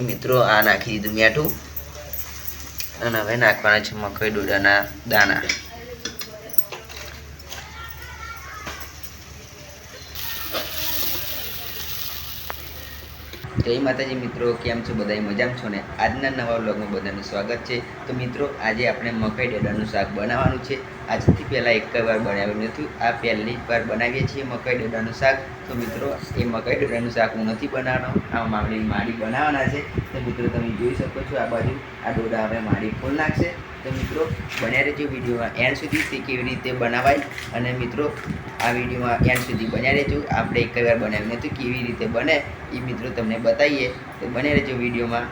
મિત્રો, આ નાખી દીધું મીઠું. અને હવે નાખવાના છે મકાઈ ડોડાના દાણા. જય માતાજી મિત્રો, કેમ છો? બધા મજામાં છો ને? આજના નવા વ્લોગમાં બધાનું સ્વાગત છે. તો મિત્રો, આજે આપણે મકાઈ ડોડાનું શાક બનાવવાનું છે. આજથી પહેલાં એક વાર બનાવ્યું નથી. આ પહેલી જ વાર બનાવીએ છીએ મકાઈ ડોડાનું શાક. તો મિત્રો, એ મકાઈ ડોડાનું શાક હું નથી બનાવવાનો. આ મામલી માડી બનાવવાના છે. તો મિત્રો, તમે જોઈ શકો છો આ બાજુ આ ડોડા હવે માડી ફૂલ નાખશે. તો મિત્રો, બન્યા રહેજો વિડીયોમાં એન્ડ સુધી. તે કેવી રીતે બનાવાય? અને મિત્રો, આ વિડીયોમાં એન્ડ સુધી બન્યા રહેજો. આપણે એક વાર બનાવ્યું નથી. કેવી રીતે બને એ મિત્રો તમને બતાવીએ. તો બન્યા રહેજો વિડીયોમાં.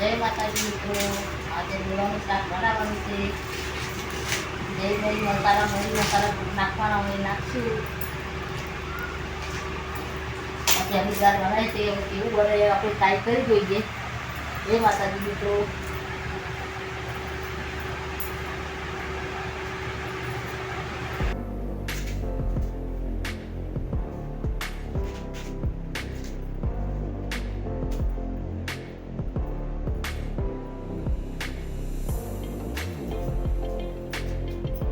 જય માતાજી મિત્રો. આજે ડોડાનું શાક બનાવવાનું છે. જય મરી મસાલા મરી મસાલા નાખવાના હોય નાખશું. પછી બનાવી છે કેવું બને આપણે ટ્રાય કરી જોઈએ. એ માતાજી મિત્રો.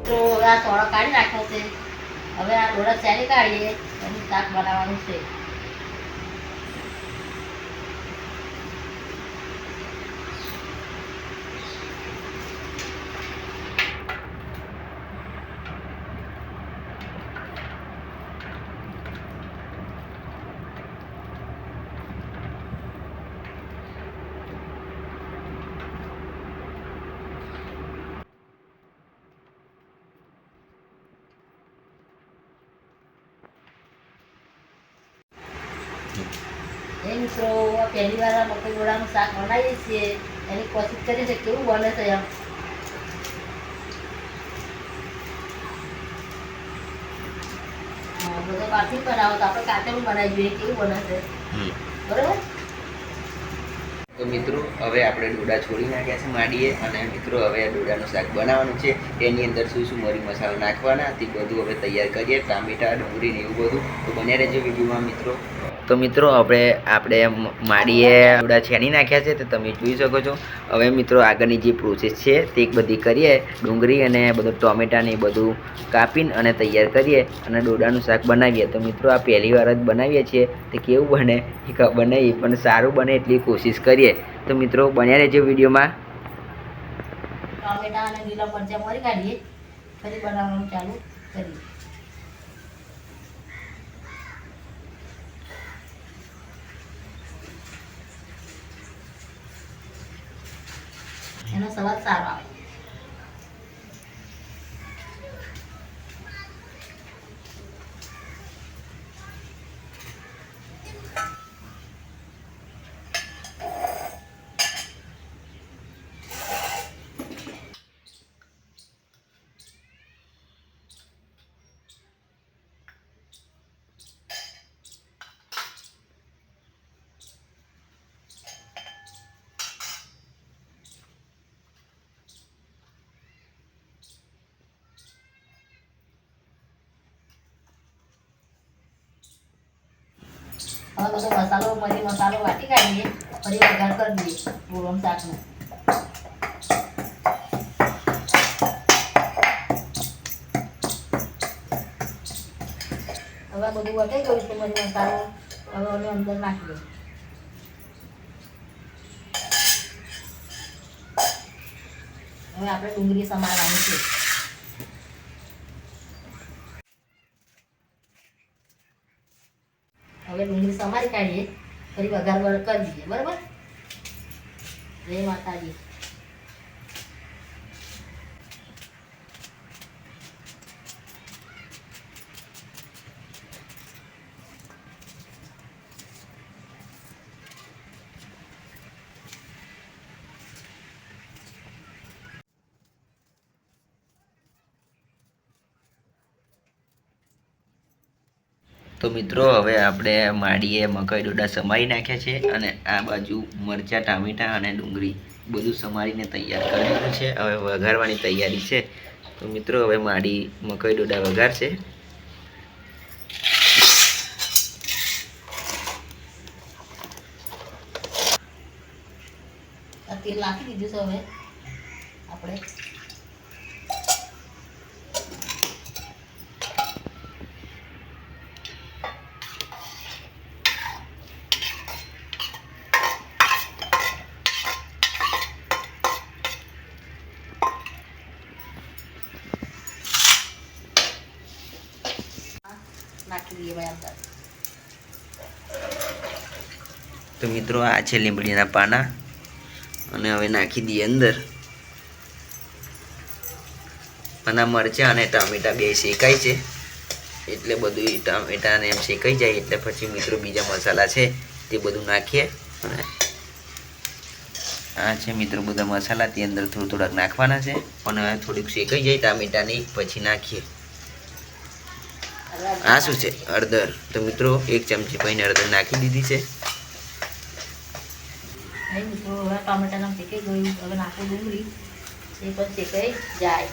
તો આ સોળો કાઢી નાખ્યો છે. હવે આ ડોળા ચાલી કાઢીએ? એનું શાક બનાવવાનું છે. એ મિત્રો પહેલી વાર આ મકઈ ડોળાનું શાક બનાવીએ છીએ. એની કોશિશ કરીએ છીએ કેવું બને છે એમ. બધો બાકી બનાવો તો આપણે કાચેલું બનાવી જોઈએ કેવું બને છે. બરોબર? તો મિત્રો હવે આપણે ડોડા છોડી નાખ્યા છે માંડીએ અને મિત્રો હવે ડોડાનું શાક બનાવવાનું છે. એની અંદર શું શું મરી મસાલા નાખવાના તે બધું હવે તૈયાર કરીએ. ટામેટા ડુંગળી ને એવું બધું. તો બને રહેજો વિડીયોમાં મિત્રો. તો મિત્રો, આપણે આપણે માડીએ ડોડા છેણી નાખ્યા છે, તો તમે જોઈ શકો છો. હવે મિત્રો, આગળની જે પ્રોસેસ છે, તે બધી કરીએ. ડુંગળી અને બધું ટોમેટાને બધું કાપીને અને તૈયાર કરીએ અને ડોડાનું શાક બનાવીએ. તો મિત્રો, આ પહેલી વાર જ બનાવીએ છીએ. તે કેવું બને? એ ખબર નહીં, પણ સારું બને એટલી કોશિશ કરીએ. તો મિત્રો, બન્યા રહેજો વિડીયોમાં. ટામેટા અને લીલા મરચાં મરી કાઢીએ. ફરી બનાવવાનું ચાલુ કરીએ. એનો હવે બધો મસાલો મરી મસાલો વાટી કાઢીએ, ફરી વઘાર કરી દઈએ ગોળમ શાકનો. હવે બધું વટાઈ ગયું છે મરી મસાલો હવે અમે અંદર નાખી દઉં હવે આપણે ડુંગળી સમારવાની છે. હવે ડુંગળી સમારી કાઢીએ. ફરી વઘાર કરી દઈએ. બરાબર? જય માતાજી. તો મિત્રો, હવે આપણે માડીએ મકાઈ ડોડા સમારી નાખ્યા છે અને આ બાજુ મરચાં, ટામેટાં અને ડુંગળી બધું સમારીને તૈયાર કરેલું છે. હવે વઘારવાની તૈયારી છે. તો મિત્રો, હવે માડી મકાઈ ડોડા વઘારશે. તેલ નાખી દીધું છે હવે. આપણે તો મિત્રો, આ છે લીંબડીના પાના. અને હવે નાખી દઈએ અંદર. અને મરચાં અને ટામેટા બે શેકાય છે. એટલે બધું ટામેટાને એમ શેકાઈ જાય. એટલે પછી મિત્રો બીજા મસાલા છે તે બધું નાખીએ. અને આ છે મિત્રો બધા મસાલા. તે અંદર થોડું થોડાક નાખવાના છે. અને થોડીક શેકાઈ જાય ટામેટાની. પછી નાખીએ. આ શું છે? હળદર. તો મિત્રો એક ચમચી ભાઈને હળદર નાખી દીધી છે. હવે ટામેટાના શેકાઈ ગયું. હવે નાખું ડુંગળી એ પણ શેકાઈ જાય.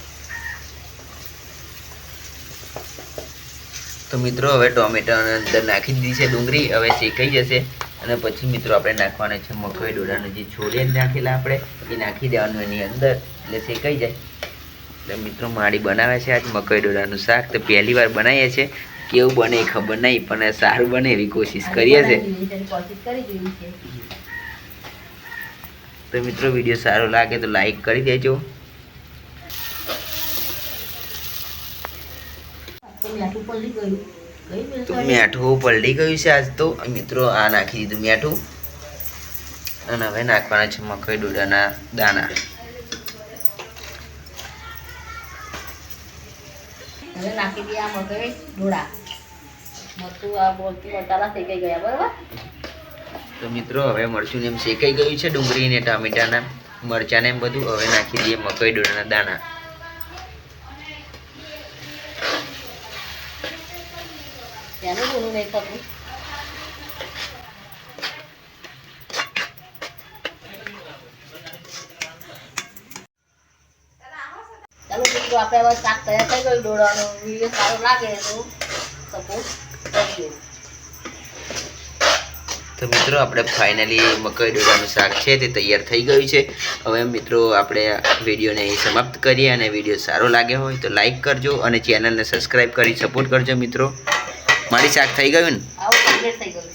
તો મિત્રો હવે ટોમેટો અંદર નાખી દીધી છે ડુંગળી. હવે શેકાઈ જશે. અને પછી મિત્રો આપણે નાખવાના છે મકાઈ ડોડાનો જે છોડીને નાખેલા આપણે એ નાખી દેવાનું એની અંદર. એટલે શેકાઈ જાય. એટલે મિત્રો માળી બનાવે છે આજ મકાઈ ડોડાનું શાક. તો પહેલી વાર બનાવીએ છીએ. કેવું બને ખબર નહીં, પણ સારું બને એવી કોશિશ કરીએ છીએ. તો મિત્રો વીડિયો સારો લાગે તો લાઈક કરી દેજો. તો મીઠું પલડી ગયું છે આજ તો. મિત્રો આ નાખી દીધું મીઠું. અને હવે નાખવાના છે મકાઈ ડોડાના દાણા. હવે નાખી દઈએ આ મગજ ઢોળા. મરચું આ બોલતી વટાલા શેકાઈ ગયા બરાબર? તો મિત્રો હવે મરચું ને એમ શેકાઈ ગયું છે ડુંગળી ને ટામેટાના મરચાને એમ બધું હવે નાખી દઈએ મકાઈ ડોળાના દાણા. ત્યાંનું જૂનું નહીં થતું. મિત્રો આપણે હવે શાક તૈયાર થઈ ગયું દોડવાનું વીડિયો સારો લાગે તો સપોર્ટ કરજો તો મિત્રો આપણે ફાઇનલી મકાઈ ડોડાનું શાક છે તે તૈયાર થઈ ગયું છે. હવે મિત્રો આપણે વિડીયોને અહીં સમાપ્ત કરીએ અને વીડિયો સારો લાગ્યો હોય તો લાઈક કરજો અને ચેનલને સબસ્ક્રાઈબ કરી સપોર્ટ કરજો મિત્રો. મારી શાક થઈ ગયું ને? થઈ ગયું.